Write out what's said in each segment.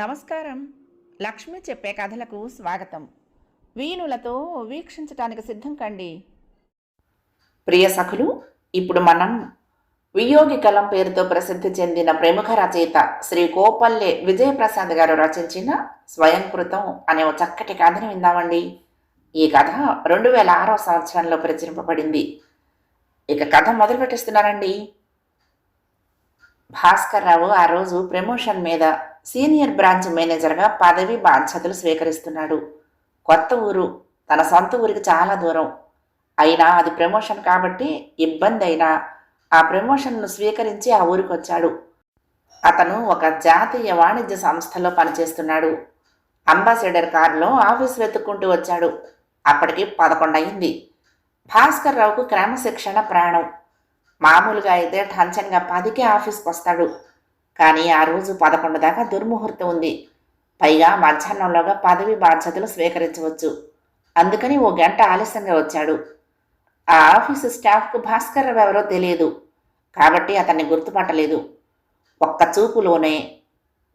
నమస్కారం. లక్ష్మి చెప్పే కథలకు స్వాగతం. వీణులతో వీక్షించటానికి సిద్ధం కండి. ప్రియ సఖులు ఇప్పుడు మనం వియోగి కలం పేరుతో ప్రసిద్ధి చెందిన ప్రముఖ రచయిత శ్రీ కోపల్లె విజయప్రసాద్ గారు రచించిన స్వయంకృతం అనే ఒక చక్కటి కథను విందామండి. ఈ కథ రెండు వేల ఆరో సంవత్సరంలో ప్రచురింపబడింది. ఇక కథ మొదలు పెట్టిస్తున్నానండి భాస్కర్ రావు ఆ రోజు ప్రమోషన్ మీద సీనియర్ బ్రాంచ్ మేనేజర్గా పదవి బాధ్యతలు స్వీకరిస్తున్నాడు. కొత్త ఊరు తన సొంత ఊరికి చాలా దూరం. అయినా అది ప్రమోషన్ కాబట్టి ఇబ్బంది అయినా ఆ ప్రమోషన్ను స్వీకరించి ఆ ఊరికి వచ్చాడు. అతను ఒక జాతీయ వాణిజ్య సంస్థలో పనిచేస్తున్నాడు. అంబాసిడర్ కారులో ఆఫీస్ వెతుక్కుంటూ వచ్చాడు. అప్పటికి పదకొండు అయింది. భాస్కర్ రావుకు క్రమశిక్షణ ప్రాణం. మామూలుగా అయితే టంచన్గా పదికే ఆఫీస్కి వస్తాడు కానీ ఆ రోజు పదకొండు దాకా దుర్ముహూర్తం ఉంది. పైగా మధ్యాహ్నంలోగా పదవి బాధ్యతలు స్వీకరించవచ్చు. అందుకని ఓ గంట ఆలస్యంగా వచ్చాడు. ఆ ఆఫీసు స్టాఫ్కు భాస్కర్ రావు ఎవరో తెలియదు. కాబట్టి అతన్ని గుర్తుపట్టలేదు. ఒక్క చూపులోనే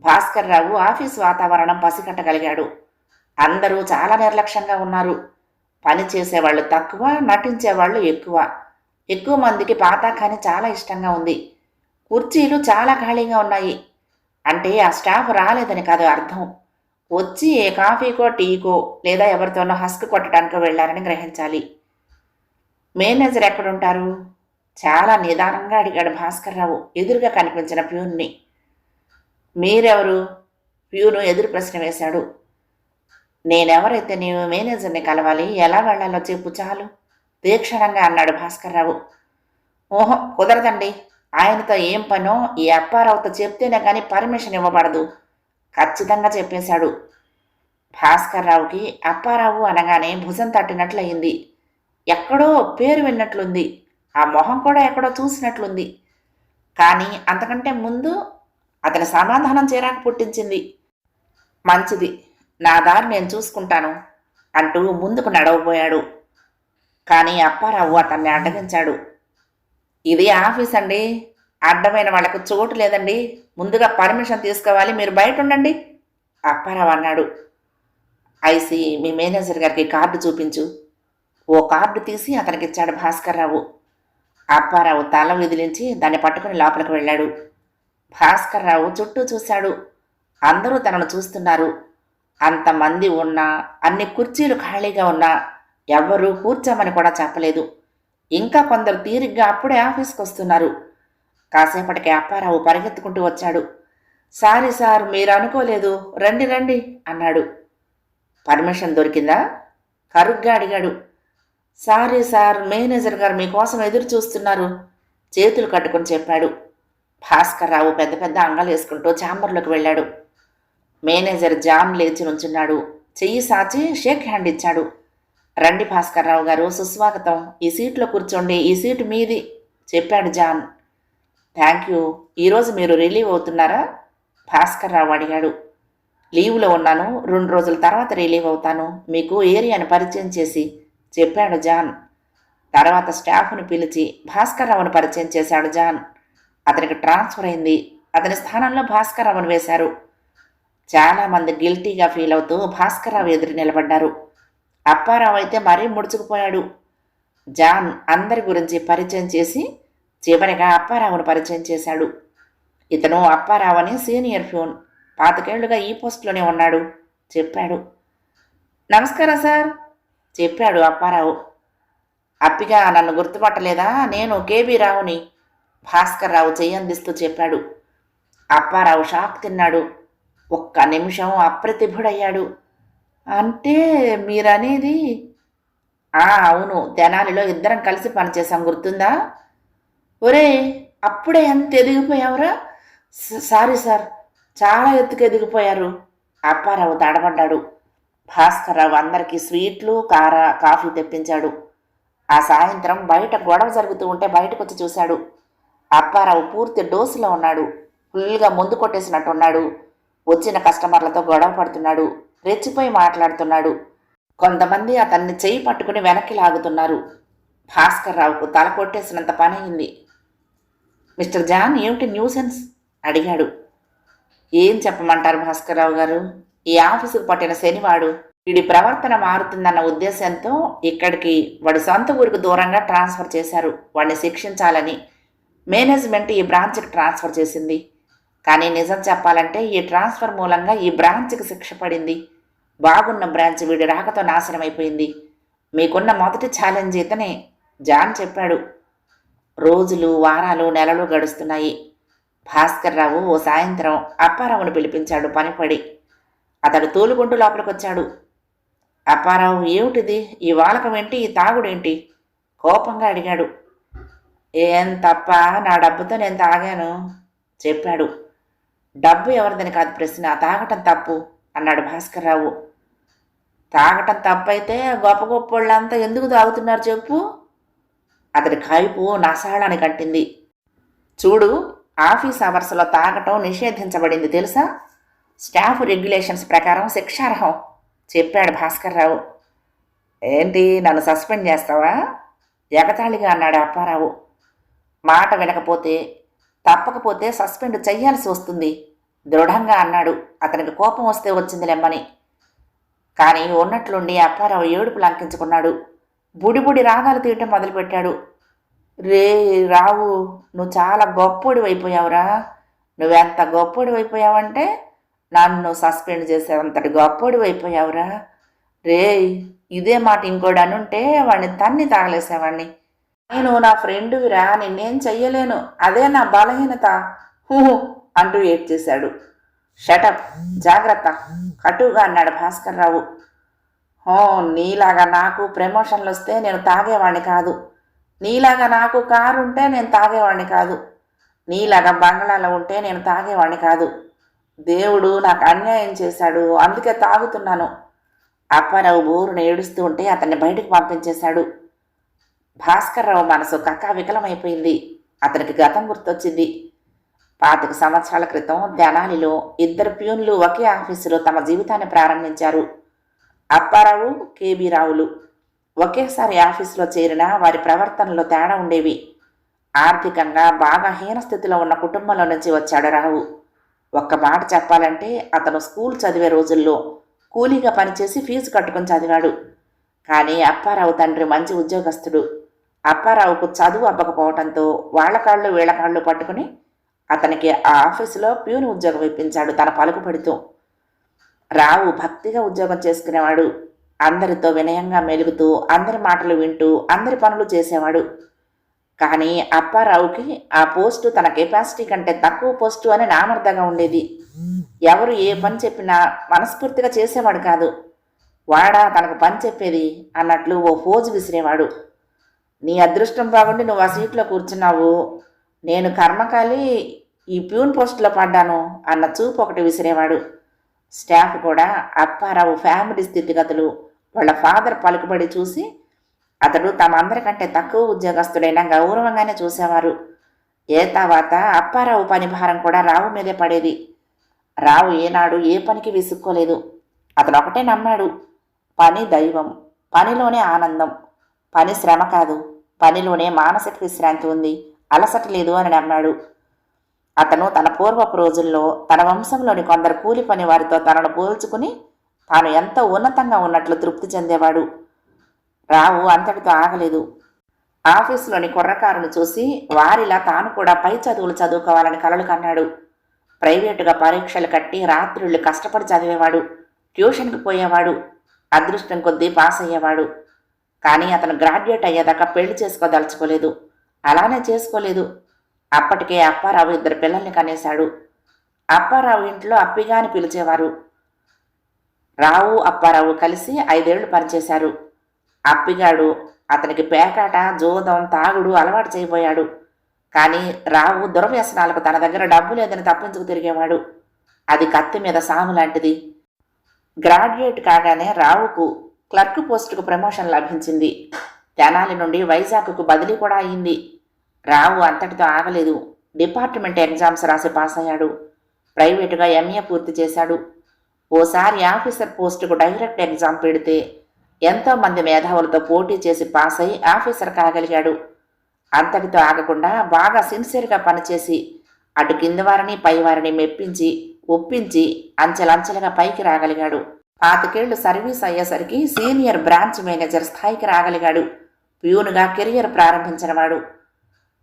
భాస్కర్ రావు ఆఫీస్ వాతావరణం పసిగట్టగలిగాడు. అందరూ చాలా నిర్లక్ష్యంగా ఉన్నారు. పని చేసేవాళ్ళు తక్కువ నటించేవాళ్ళు ఎక్కువ. ఎక్కువ మందికి పాత చాలా ఇష్టంగా ఉంది. కుర్చీలు చాలా ఖాళీగా ఉన్నాయి. అంటే ఆ స్టాఫ్ రాలేదని కాదు అర్థం. వచ్చి ఏ కాఫీకో టీకో లేదా ఎవరితోనో హస్క్ కొట్టడానికో వెళ్ళారని గ్రహించాలి. మేనేజర్ ఎక్కడుంటారు? చాలా నిదానంగా అడిగాడు భాస్కర్ రావు ఎదురుగా కనిపించిన ప్యూన్ని. మీరెవరు? ప్యూను ఎదురు ప్రశ్న వేశాడు. నేనెవరైతే నీవు మేనేజర్ని కలవాలి ఎలా వెళ్ళాలో చెప్పు చాలు. తీక్షణంగా అన్నాడు భాస్కర్ రావు ఓహో కుదరదండి. ఆయనతో ఏం పనో ఈ అప్పారావుతో చెప్తేనే కానీ పర్మిషన్ ఇవ్వబడదు. ఖచ్చితంగా చెప్పేశాడు. భాస్కర్ రావుకి అప్పారావు అనగానే భుజం తట్టినట్లయింది. ఎక్కడో పేరు విన్నట్లుంది. ఆ మొహం కూడా ఎక్కడో చూసినట్లుంది. కానీ అంతకంటే ముందు అతని సమాధానం చేరాక పుట్టించింది. మంచిది. నా దారి నేను చూసుకుంటాను అంటూ ముందుకు నడవబోయాడు. కానీ అప్పారావు అతన్ని అడ్డగించాడు. ఇది ఆఫీస్ అండి. అడ్డమైన వాళ్ళకు చోటు లేదండి. ముందుగా పర్మిషన్ తీసుకోవాలి. మీరు బయట ఉండండి. అప్పారావు అన్నాడు. ఐసి మీ మేనేజర్ గారికి కార్డు చూపించు. ఓ కార్డు తీసి అతనికి ఇచ్చాడు భాస్కర్ రావు అప్పారావు తల విదిలించి దాన్ని పట్టుకుని లోపలికి వెళ్ళాడు. భాస్కర్ రావు చుట్టూ చూశాడు. అందరూ తనను చూస్తున్నారు. అంతమంది ఉన్నా అన్ని కుర్చీలు ఖాళీగా ఉన్నా ఎవ్వరూ కూర్చోమని కూడా చెప్పలేదు. ఇంకా కొందరు తీరిగ్గా అప్పుడే ఆఫీస్కి వస్తున్నారు కాసేపటికి అప్పారావు పరిగెత్తుకుంటూ వచ్చాడు. సారీ సార్ మీరు అనుకోలేదు రండి రండి అన్నాడు. పర్మిషన్ దొరికిందా? కరుగ్గా అడిగాడు. సారీ సార్ మేనేజర్ గారు మీకోసం ఎదురు చూస్తున్నారు చేతులు కట్టుకుని చెప్పాడు. భాస్కర్ రావు పెద్ద పెద్ద అంగాలు వేసుకుంటూ ఛాంబర్లోకి వెళ్ళాడు. మేనేజర్ జామ్ లేచి నుంచున్నాడు. చెయ్యి సాచి షేక్ హ్యాండ్ ఇచ్చాడు. రండి భాస్కర్ రావు గారు సుస్వాగతం. ఈ సీట్లో కూర్చోండి. ఈ సీటు మీది చెప్పాడు జాన్. Thank you. ఈరోజు మీరు రిలీవ్ అవుతున్నారా? భాస్కర్ రావు అడిగాడు. లీవ్లో ఉన్నాను. రెండు రోజుల తర్వాత రిలీవ్ అవుతాను. మీకు ఏరియాను పరిచయం చేసి చెప్పాడు జాన్. తర్వాత స్టాఫ్ను పిలిచి భాస్కర్రావును పరిచయం చేశాడు జాన్. అతనికి ట్రాన్స్ఫర్ అయింది. అతని స్థానంలో భాస్కర్ రావును వేశారు. చాలామంది గిల్టీగా ఫీల్ అవుతూ భాస్కర్ రావు ఎదురు నిలబడ్డారు. అప్పారావు అయితే మరీ ముడుచుకుపోయాడు. జాన్ అందరి గురించి పరిచయం చేసి చివరిగా అప్పారావును పరిచయం చేశాడు. ఇతను అప్పారావు అని సీనియర్ ఫ్యూన్ పాతికేళ్ళుగా ఈ పోస్ట్లోనే ఉన్నాడు చెప్పాడు. నమస్కారం సార్ చెప్పాడు అప్పారావు. అప్పిగా నన్ను గుర్తుపట్టలేదా? నేను కేబీ రావుని భాస్కర్ రావు చెయ్యందిస్తూ చెప్పాడు. అప్పారావు షాక్ తిన్నాడు. ఒక్క నిమిషం అప్రతిభుడయ్యాడు. అంటే మీరనేది అవును తెనాలిలో ఇద్దరం కలిసి పనిచేసాం గుర్తుందా? ఒరే అప్పుడే ఎంత ఎదిగిపోయావురా? సారీ సార్ చాలా ఎత్తుకు ఎదిగిపోయారు. అప్పారావు తడబడ్డాడు. భాస్కర్రావు అందరికీ స్వీట్లు కార కాఫీ తెప్పించాడు. ఆ సాయంత్రం బయట గొడవ జరుగుతూ ఉంటే బయటకు వచ్చి చూశాడు. అప్పారావు పూర్తి డోసులో ఉన్నాడు. ఫుల్గా ముందు కొట్టేసినట్టున్నాడు. వచ్చిన కస్టమర్లతో గొడవ పడుతున్నాడు. రెచ్చిపోయి మాట్లాడుతున్నాడు. కొంతమంది అతన్ని చెయ్యి పట్టుకుని వెనక్కి లాగుతున్నారు. భాస్కర్ రావుకు తల కొట్టేసినంత పని అయింది మిస్టర్ జాన్ ఏమిటి న్యూసెన్స్? అడిగాడు. ఏం చెప్పమంటారు భాస్కర్రావు గారు? ఈ ఆఫీసుకు పట్టిన శనివాడు. వీడి ప్రవర్తన మారుతుందన్న ఉద్దేశంతో ఇక్కడికి వాడి సొంత ఊరికి దూరంగా ట్రాన్స్ఫర్ చేశారు. వాడిని శిక్షించాలని మేనేజ్మెంట్ ఈ బ్రాంచ్కి ట్రాన్స్ఫర్ చేసింది. కానీ నిజం చెప్పాలంటే ఈ ట్రాన్స్ఫర్ మూలంగా ఈ బ్రాంచ్కి శిక్ష పడింది. బాగున్న బ్రాంచ్ వీడి రాకతో నాశనం అయిపోయింది. మీకున్న మొదటి ఛాలెంజ్ ఇతనే జాన్ చెప్పాడు. రోజులు వారాలు నెలలు గడుస్తున్నాయి. భాస్కర్ రావు ఓ సాయంత్రం అప్పారావును పిలిపించాడు పనిపడి. అతడు తోలుకుంటూ లోపలికి వచ్చాడు అప్పారావు ఏమిటిది? ఈ వాలకం ఏంటి? ఈ తాగుడేంటి? కోపంగా అడిగాడు. ఏం తప్ప? నా డబ్బుతో నేను తాగాను చెప్పాడు. డబ్బు ఎవరిదని కాదు ప్రశ్న తాగటం తప్పు అన్నాడు భాస్కర్రావు. తాగటం తప్పైతే గొప్ప గొప్ప వాళ్ళంతా ఎందుకు తాగుతున్నారు చెప్పు? అతడి కైపు నసాళాన్ని కట్టింది చూడు ఆఫీస్ అవర్స్లో తాగటం నిషేధించబడింది తెలుసా? స్టాఫ్ రెగ్యులేషన్స్ ప్రకారం శిక్షార్హం చెప్పాడు భాస్కర్రావు. ఏంటి నన్ను సస్పెండ్ చేస్తావా? ఎగతాళిగా అన్నాడు అప్పారావు. మాట వినకపోతే తప్పకపోతే సస్పెండ్ చెయ్యాల్సి వస్తుంది. దృఢంగా అన్నాడు. అతనికి కోపం వస్తే వచ్చింది లెమ్మని. కానీ ఉన్నట్లుండి అప్పారావు ఏడుపు లంకించుకున్నాడు బుడి బుడి రాగాలు తీయటం మొదలుపెట్టాడు. రే రావు నువ్వు చాలా గొప్పోడి అయిపోయావురా. నువ్వెంత గొప్పోడి అయిపోయావంటే నన్ను సస్పెండ్ చేసేంతటి గొప్పోడి అయిపోయావురా. రే ఇదే మాట ఇంకోడు అనుంటే వాడిని తన్ని తాగలేసేవాడిని నేను నా ఫ్రెండ్విరా నిన్నేం చెయ్యలేను. అదే నా బలహీనత. హూ అంటూ ఏడ్చేశాడు. షటప్ జాగ్రత్త. కటుగా అన్నాడు భాస్కర్ రావు. హో నీలాగా నాకు ప్రమోషన్లు వస్తే నేను తాగేవాడిని కాదు. నీలాగా నాకు కారు ఉంటే నేను తాగేవాడిని కాదు. నీలాగా బంగ్లాలో ఉంటే నేను తాగేవాడిని కాదు. దేవుడు నాకు అన్యాయం చేశాడు. అందుకే తాగుతున్నాను. అప్పారావు బోరును ఏడుస్తూ ఉంటే అతన్ని బయటకు పంపించేశాడు. భాస్కర్రావు మనసు కక్కా వికలమైపోయింది. అతనికి గతం గుర్తొచ్చింది. పాతిక సంవత్సరాల క్రితం తెనాలిలో ఇద్దరు ప్యూన్లు ఒకే ఆఫీసులో తమ జీవితాన్ని ప్రారంభించారు. అప్పారావు కేబీ రావులు. ఒకేసారి ఆఫీసులో చేరిన వారి ప్రవర్తనలో తేడా ఉండేవి. ఆర్థికంగా బాగా హీనస్థితిలో ఉన్న కుటుంబంలో నుంచి వచ్చాడు రావు. ఒక్క మాట చెప్పాలంటే అతను స్కూల్ చదివే రోజుల్లో కూలీగా పనిచేసి ఫీజు కట్టుకొని చదివాడు. కానీ అప్పారావు తండ్రి మంచి ఉద్యోగస్తుడు. అప్పారావుకు చదువు అవ్వకపోవడంతో వాళ్ళ కాళ్ళు వీళ్ళ కాళ్ళు పట్టుకుని అతనికి ఆ ఆఫీసులో ప్యూన్ ఉద్యోగం ఇప్పించాడు తన పలుకుపడుతూ రావు భక్తిగా ఉద్యోగం చేసుకునేవాడు. అందరితో వినయంగా మెలుగుతూ అందరి మాటలు వింటూ అందరి పనులు చేసేవాడు. కానీ అప్పారావుకి ఆ పోస్టు తన కెపాసిటీ కంటే తక్కువ పోస్టు అని నామర్థంగా ఉండేది. ఎవరు ఏ పని చెప్పినా మనస్ఫూర్తిగా చేసేవాడు కాదు. వాడా తనకు పని చెప్పేది అన్నట్లు ఓ ఫోజు విసిరేవాడు. నీ అదృష్టం బాగుండి నువ్వు ఆ సీట్లో కూర్చున్నావు. నేను కర్మకాలి ఈ ప్యూన్ పోస్ట్లో పడ్డాను అన్న చూపు ఒకటి విసిరేవాడు. స్టాఫ్ కూడా అప్పారావు ఫ్యామిలీ స్థితిగతులు వాళ్ళ ఫాదర్ పలుకుబడి చూసి అతడు తమందరికంటే తక్కువ ఉద్యోగస్తుడైనా గౌరవంగానే చూసేవారు. ఏ తర్వాత అప్పారావు పని భారం కూడా రావు మీదే పడేది. రావు ఏనాడు ఏ పనికి విసుక్కోలేదు. అతను ఒకటే నమ్మాడు. పని దైవం పనిలోనే ఆనందం. పని శ్రమ కాదు. పనిలోనే మానసిక విశ్రాంతి ఉంది. అలసట లేదు అని నమ్మాడు అతను తన పూర్వపు రోజుల్లో తన వంశంలోని కొందరు కూలి పని వారితో తనను పోల్చుకుని తాను ఎంత ఉన్నతంగా ఉన్నట్లు తృప్తి చెందేవాడు. రావు అంతటితో ఆగలేదు. ఆఫీసులోని కుర్రకారును చూసి వారిలా తాను కూడా పై చదువులు చదువుకోవాలని కలలు కన్నాడు. ప్రైవేటుగా పరీక్షలు కట్టి రాత్రుళ్ళు కష్టపడి చదివేవాడు. ట్యూషన్కి పోయేవాడు. అదృష్టం కొద్దీ పాస్ అయ్యేవాడు కానీ అతను గ్రాడ్యుయేట్ అయ్యేదాకా పెళ్ళి చేసుకోదలుచుకోలేదు. అలానే చేసుకోలేదు. అప్పటికే అప్పారావు ఇద్దరు పిల్లల్ని కనేశాడు. అప్పారావు ఇంట్లో అప్పిగా అని పిలిచేవారు. రావు అప్పారావు కలిసి ఐదేళ్ళు పనిచేశారు. అప్పిగాడు అతనికి పేకాట జోదం తాగుడు అలవాటు చేయబోయాడు. కానీ రావు దుర్వ్యసనాలకు తన దగ్గర డబ్బు లేదని తప్పించుకు తిరిగేవాడు. అది కత్తి మీద సాము లాంటిది. గ్రాడ్యుయేట్ కాగానే రావుకు క్లర్క్ పోస్టుకు ప్రమోషన్ లభించింది. తెనాలి నుండి వైజాగ్కు బదిలీ కూడా అయింది. రావు అంతటితో ఆగలేదు. డిపార్ట్మెంట్ ఎగ్జామ్స్ రాసి పాస్ అయ్యాడు ప్రైవేటుగా ఎంఏ పూర్తి చేశాడు. ఓసారి ఆఫీసర్ పోస్టుకు డైరెక్ట్ ఎగ్జామ్ పెడితే ఎంతోమంది మేధావులతో పోటీ చేసి పాస్ అయి ఆఫీసర్ కాగలిగాడు. అంతటితో ఆగకుండా బాగా సిన్సియర్గా పనిచేసి అటు కింద వారిని పైవారిని మెప్పించి ఒప్పించి అంచెలంచెలుగా పైకి రాగలిగాడు. పాతికేళ్ళు సర్వీస్ అయ్యేసరికి సీనియర్ బ్రాంచ్ మేనేజర్ స్థాయికి రాగలిగాడు. ప్యూన్గా కెరియర్ ప్రారంభించినవాడు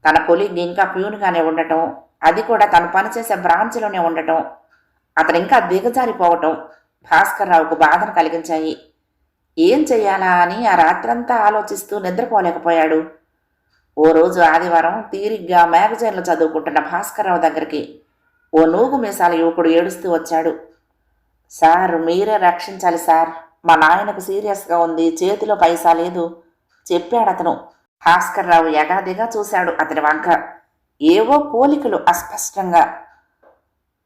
తన కొలీగ్ ఇంకా ప్యూన్గానే ఉండటం అది కూడా తను పనిచేసే బ్రాంచ్లోనే ఉండటం అతను ఇంకా దిగజారిపోవటం భాస్కర్ రావుకు బాధను కలిగించాయి. ఏం చెయ్యాలా అని ఆ రాత్రంతా ఆలోచిస్తూ నిద్రపోలేకపోయాడు. ఓ రోజు ఆదివారం తీరిగ్గా మ్యాగజైన్లు చదువుకుంటున్న భాస్కర్రావు దగ్గరికి ఓ నూగు మీసాల యువకుడు ఏడుస్తూ వచ్చాడు. సార్ మీరే రక్షించాలి సార్. మా నాయనకు సీరియస్గా ఉంది చేతిలో పైసా లేదు. చెప్పాడు అతను. భాస్కర్రావు యగాదిగా చూశాడు అతని వంక. ఏవో పోలికలు అస్పష్టంగా.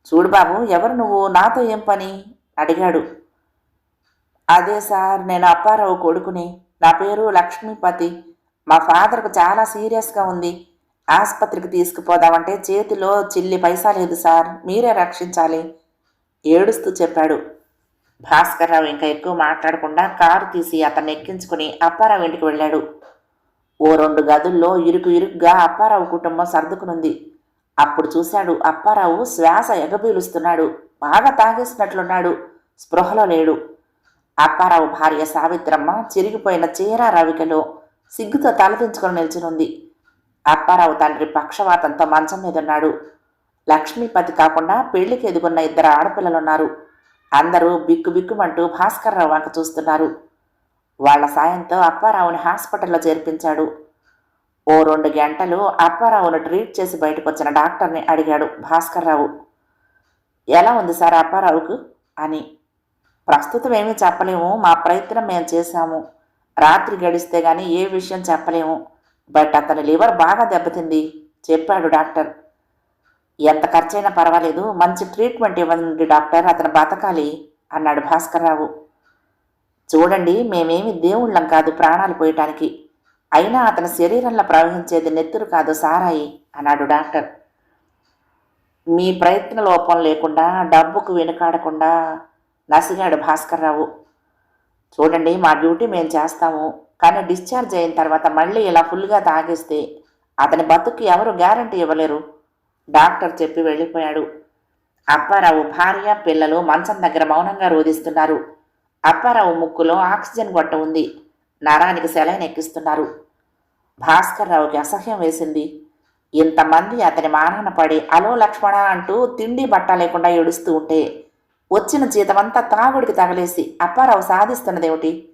చూడు బాబు ఎవరు నువ్వు? నాతో ఏం పని? అడిగాడు. అదే సార్ నేను అప్పారావు కొడుకుని. నా పేరు లక్ష్మీపతి. మా ఫాదర్కు చాలా సీరియస్గా ఉంది. ఆసుపత్రికి తీసుకుపోదామంటే చేతిలో చిల్లి పైసా లేదు సార్. మీరే రక్షించాలి. ఏడుస్తూ చెప్పాడు. భాస్కర్రావు ఇంకా ఎక్కువ మాట్లాడకుండా కారు తీసి అతన్ని ఎక్కించుకుని అప్పారావు ఇంటికి వెళ్ళాడు. ఓ రెండు గదుల్లో ఇరుకు ఇరుగ్గా అప్పారావు కుటుంబం సర్దుకునుంది. అప్పుడు చూశాడు అప్పారావు శ్వాస ఎగబీలుస్తున్నాడు. బాగా తాగేసినట్లున్నాడు. స్పృహలో లేడు. అప్పారావు భార్య సావిత్రమ్మ చిరిగిపోయిన చీర రవికలో సిగ్గుతో తలదించుకొని నిల్చునుంది. అప్పారావు తండ్రి పక్షవాతంతో మంచం మీద ఉన్నాడు లక్ష్మీపతి కాకుండా పెళ్ళికి ఎదుగున్న ఇద్దరు ఆడపిల్లలున్నారు. అందరూ బిక్కు బిక్కుమంటూ భాస్కర్రావు వంక చూస్తున్నారు. వాళ్ళ సాయంతో అప్పారావుని హాస్పిటల్లో చేర్పించాడు. ఓ రెండు గంటలు అప్పారావును ట్రీట్ చేసి బయటకు వచ్చిన డాక్టర్ని అడిగాడు భాస్కర్రావు ఎలా ఉంది సార్ అప్పారావుకు? అని. ప్రస్తుతం ఏమీ చెప్పలేము మా ప్రయత్నం మేము చేశాము. రాత్రి గడిస్తే గానీ ఏ విషయం చెప్పలేము. బట్ అతని లివర్ బాగా దెబ్బతింది చెప్పాడు డాక్టర్. ఎంత ఖర్చైనా పర్వాలేదు మంచి ట్రీట్మెంట్ ఇవ్వండి డాక్టర్ అతను బతకాలి అన్నాడు భాస్కర్రావు చూడండి మేమేమి దేవుళ్ళం కాదు ప్రాణాలు పోయటానికి. అయినా అతని శరీరంలో ప్రవహించేది నెత్తురు కాదు సారాయి అన్నాడు డాక్టర్. మీ ప్రయత్న లోపం లేకుండా డబ్బుకు వెనుకాడకుండా నసిగాడు భాస్కర్రావు చూడండి మా డ్యూటీ మేము చేస్తాము కానీ డిశ్చార్జ్ అయిన తర్వాత మళ్ళీ ఇలా ఫుల్గా తాగేస్తే అతని బతుకు ఎవరు గ్యారంటీ ఇవ్వలేరు. డాక్టర్ చెప్పి వెళ్ళిపోయాడు. అప్పారావు భార్య పిల్లలు మంచం దగ్గర మౌనంగా రోధిస్తున్నారు. అప్పారావు ముక్కులో ఆక్సిజన్ గొట్ట ఉంది. నరానికి సెలైన్ ఎక్కిస్తున్నారు. భాస్కర్ రావుకి అసహ్యం వేసింది. ఇంతమంది అతని మానాన పడి అలో లక్ష్మణ అంటూ తిండి బట్ట లేకుండా ఏడుస్తూ ఉంటే వచ్చిన జీతమంతా తాగుడికి తగలేసి అప్పారావు సాధిస్తున్నదేమిటి?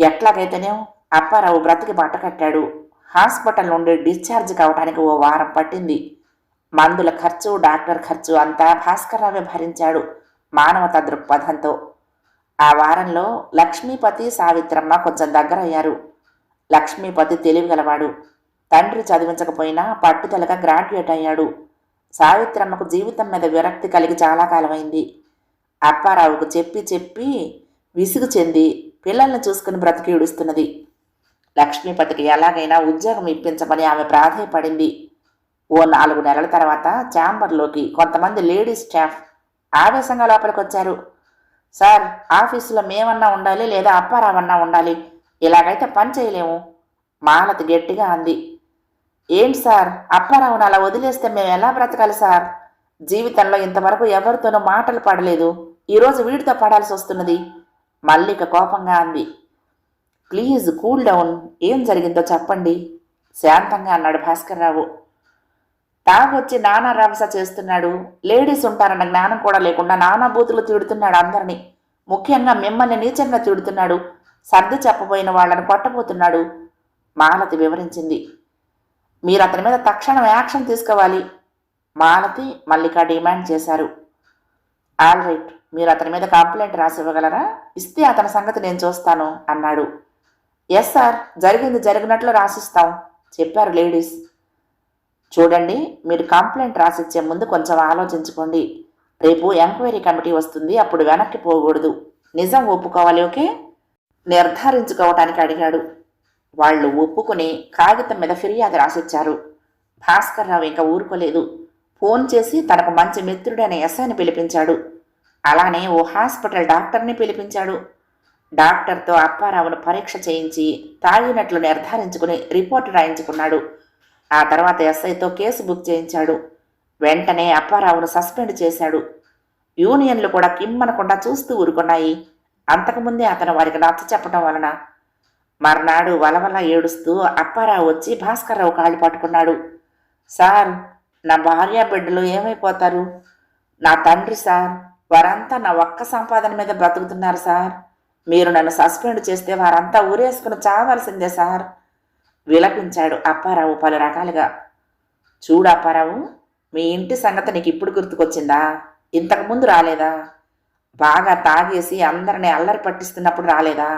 ఎట్లాగైతేనే? అప్పారావు బ్రతికి బట్ట కట్టాడు. హాస్పిటల్ నుండి డిశ్చార్జ్ కావడానికి ఓ వారం పట్టింది. మందుల ఖర్చు డాక్టర్ ఖర్చు అంతా భాస్కర్రావే భరించాడు మానవత దృక్పథంతో. ఆ వారంలో లక్ష్మీపతి సావిత్రమ్మ కొంచెం దగ్గరయ్యారు. లక్ష్మీపతి తెలివిగలవాడు. తండ్రి చదివించకపోయినా పట్టుదలగా గ్రాడ్యుయేట్ అయ్యాడు. సావిత్రమ్మకు జీవితం మీద విరక్తి కలిగి చాలా కాలమైంది. అప్పారావుకు చెప్పి చెప్పి విసుగు చెంది పిల్లల్ని చూసుకుని బ్రతికి ఇడుస్తున్నది లక్ష్మీపతికి ఎలాగైనా ఉద్యోగం ఇప్పించమని ఆమె ప్రాధేయపడింది. ఓ నాలుగు నెలల తర్వాత ఛాంబర్లోకి కొంతమంది లేడీస్ స్టాఫ్ ఆవేశంగా లోపలికి వచ్చారు సార్ ఆఫీసులో మేమన్నా ఉండాలి లేదా అప్పారావన్నా ఉండాలి? ఇలాగైతే పని చేయలేము. మాలతి గట్టిగా అంది. ఏంటి సార్ అప్పారావును అలా వదిలేస్తే మేము ఎలా బ్రతకాలి సార్? జీవితంలో ఇంతవరకు ఎవరితోనూ మాటలు పడలేదు. ఈరోజు వీడితో పడాల్సి వస్తున్నది. మల్లిక కోపంగా అంది. Please cool down. ఏం జరిగిందో చెప్పండి. శాంతంగా అన్నాడు భాస్కర్రావు. తాగొచ్చి నానా రభస చేస్తున్నాడు. లేడీస్ ఉంటారన్న జ్ఞానం కూడా లేకుండా నానా బూతులు తిడుతున్నాడు అందరినీ. ముఖ్యంగా మిమ్మల్ని నీచంగా తిడుతున్నాడు. సర్ది చెప్పబోయిన వాళ్ళని కొట్టబోతున్నాడు. మాలతి వివరించింది. మీరు అతని మీద తక్షణం యాక్షన్ తీసుకోవాలి. మాలతి మల్లిక డిమాండ్ చేశారు. All right. మీరు అతని మీద కంప్లైంట్ రాసి ఇవ్వగలరా ఇస్తే అతని సంగతి నేను చూస్తాను అన్నాడు. ఎస్ సార్ జరిగింది జరిగినట్లు రాసిస్తాం. చెప్పారు లేడీస్. చూడండి మీరు కంప్లైంట్ రాసిచ్చే ముందు కొంచెం ఆలోచించుకోండి. రేపు ఎంక్వైరీ కమిటీ వస్తుంది అప్పుడు వెనక్కి పోకూడదు. నిజం ఒప్పుకోవాలి ఓకే? నిర్ధారించుకోవటానికి అడిగాడు. వాళ్ళు ఒప్పుకుని కాగితం మీద ఫిర్యాదు రాసిచ్చారు. భాస్కర్ రావు ఇంకా ఊరుకోలేదు. ఫోన్ చేసి తనకు మంచి మిత్రుడైన ఎస్ఐని పిలిపించాడు. అలానే ఓ హాస్పిటల్ డాక్టర్ని పిలిపించాడు. డాక్టర్తో అప్పారావును పరీక్ష చేయించి తాగినట్లు నిర్ధారించుకుని రిపోర్టు రాయించుకున్నాడు. ఆ తర్వాత ఎస్ఐతో కేసు బుక్ చేయించాడు. వెంటనే అప్పారావును సస్పెండ్ చేశాడు. యూనియన్లు కూడా కిమ్మనకుండా చూస్తూ ఊరుకున్నాయి. అంతకుముందే అతను వారికి నచ్చ చెప్పడం వలన మర్నాడు వలవల ఏడుస్తూ అప్పారావు వచ్చి భాస్కర్రావు కాళ్ళు పట్టుకున్నాడు. సార్ నా భార్య బిడ్డలు ఏమైపోతారు? నా తండ్రి సార్ వారంతా నా ఒక్క సంపాదన మీద బ్రతుకుతున్నారు సార్. మీరు నన్ను సస్పెండ్ చేస్తే వారంతా ఊరేసుకుని చావాల్సిందే సార్. విలపించాడు అప్పారావు పలు రకాలుగా. చూడు అప్పారావు మీ ఇంటి సంగతి నీకు ఇప్పుడు గుర్తుకొచ్చిందా? ఇంతకుముందు రాలేదా? బాగా తాగేసి అందరిని అల్లరి పట్టిస్తున్నప్పుడు రాలేదా?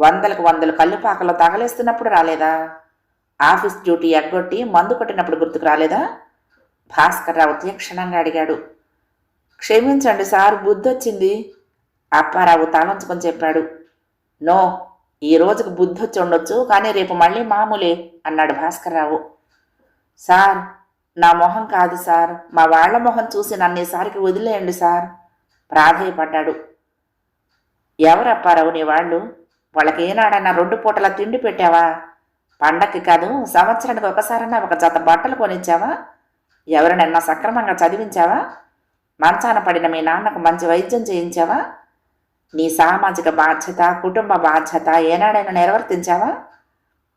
వందలకు వందలు కల్లుపాకలో తగలేస్తున్నప్పుడు రాలేదా? ఆఫీస్ డ్యూటీ ఎగ్గొట్టి మందు కొట్టినప్పుడు గుర్తుకు రాలేదా? భాస్కర్ రావు తీక్షణంగా అడిగాడు. క్షమించండి సార్ బుద్ధొచ్చింది. అప్పారావు తలంచుకొని చెప్పాడు నో ఈ రోజుకు బుద్ధి వచ్చి ఉండొచ్చు కానీ రేపు మళ్ళీ మామూలే అన్నాడు భాస్కర్రావు. సార్ నా మొహం కాదు సార్ మా వాళ్ళ మొహం చూసి నన్ను ఈసారికి వదిలేయండి సార్ ప్రాధేయపడ్డాడు. ఎవరు అప్పారావు నీ వాళ్ళు? వాళ్ళకి ఏనాడన్నా రెండు పూటల తిండి పెట్టావా? పండక్కి కాదు సంవత్సరానికి ఒకసారన్నా ఒక జత బట్టలు కొనిచ్చావా? ఎవరినన్నా సక్రమంగా చదివించావా? మంచాన పడిన మీ నాన్నకు మంచి వైద్యం చేయించావా? నీ సామాజిక బాధ్యత కుటుంబ బాధ్యత ఏనాడైనా నిర్వర్తించావా?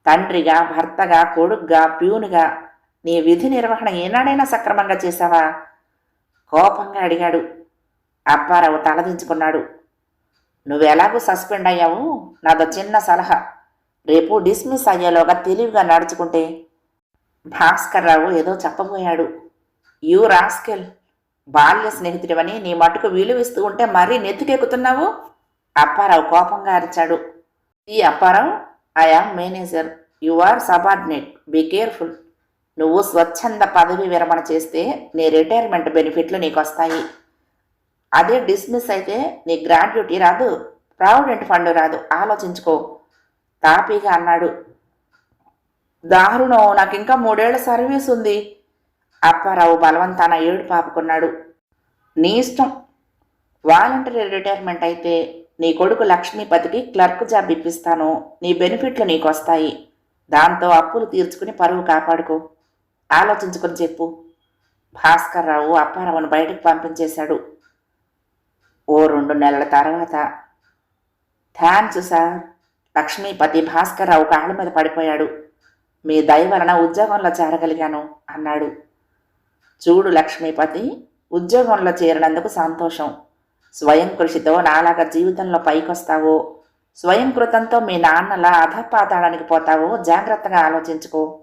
తండ్రిగా భర్తగా కొడుగ్గా ప్యూనుగా నీ విధి నిర్వహణ ఏనాడైనా సక్రమంగా చేశావా? కోపంగా అడిగాడు. అప్పారావు తలదించుకున్నాడు. నువ్వెలాగూ సస్పెండ్ అయ్యావు? నాదో చిన్న సలహా. రేపు డిస్మిస్ అయ్యేలోగా తెలివిగా నడుచుకుంటే భాస్కర్రావు ఏదో చెప్పబోయాడు. You rascal. బాల్య స్నేహితుడివని నీ మటుకు విలువిస్తూ ఉంటే మరీ నెత్తుకెక్కుతున్నావు? అప్పారావు కోపంగా అరిచాడు. ఈ Apparao I am manager. You are subordinate. Be careful. నువ్వు స్వచ్ఛంద పదవి విరమణ చేస్తే నీ రిటైర్మెంట్ బెనిఫిట్లు నీకు వస్తాయి అదే డిస్మిస్ అయితే నీ గ్రాడ్యుటీ రాదు. ప్రావిడెంట్ ఫండ్ రాదు. ఆలోచించుకో. తాపీగా అన్నాడు. దారుణం. నాకు ఇంకా మూడేళ్ళ సర్వీస్ ఉంది అప్పారావు బలవంతాన ఏడు పాపుకున్నాడు నీ ఇష్టం. వాలంటరీ రిటైర్మెంట్ అయితే నీ కొడుకు లక్ష్మీపతికి క్లర్క్ జాబ్ ఇప్పిస్తాను. నీ బెనిఫిట్లు నీకు వస్తాయి దాంతో అప్పులు తీర్చుకుని పరువు కాపాడుకో. ఆలోచించుకొని చెప్పు. భాస్కర్ రావు అప్పారావును బయటకు పంపించేశాడు. ఓ రెండు నెలల తర్వాత. Thanks sir. లక్ష్మీపతి భాస్కర్ రావు కాళ్ళ మీద పడిపోయాడు. మీ దయ వలన ఉద్యోగంలో చేరగలిగాను అన్నాడు. చూడు లక్ష్మీపతి ఉద్యోగంలో చేరినందుకు సంతోషం. స్వయం కృషితో నాలాగా జీవితంలో పైకొస్తావో. స్వయం కృతంతో మీ నాన్నలా అధపాతాడానికి పోతావో. జాగ్రత్తగా ఆలోచించుకో.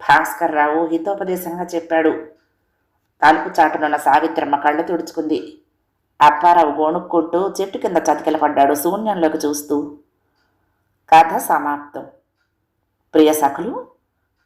భాస్కర్ రావు హితోపదేశంగా చెప్పాడు. తలుపు చాటునున్న సావిత్రమ్మ కళ్ళు తుడుచుకుంది. అప్పారావు గోణుక్కుంటూ చెట్టు కింద చతికిల పడ్డాడు శూన్యంలోకి చూస్తూ. కథ సమాప్తం. ప్రియ సఖులు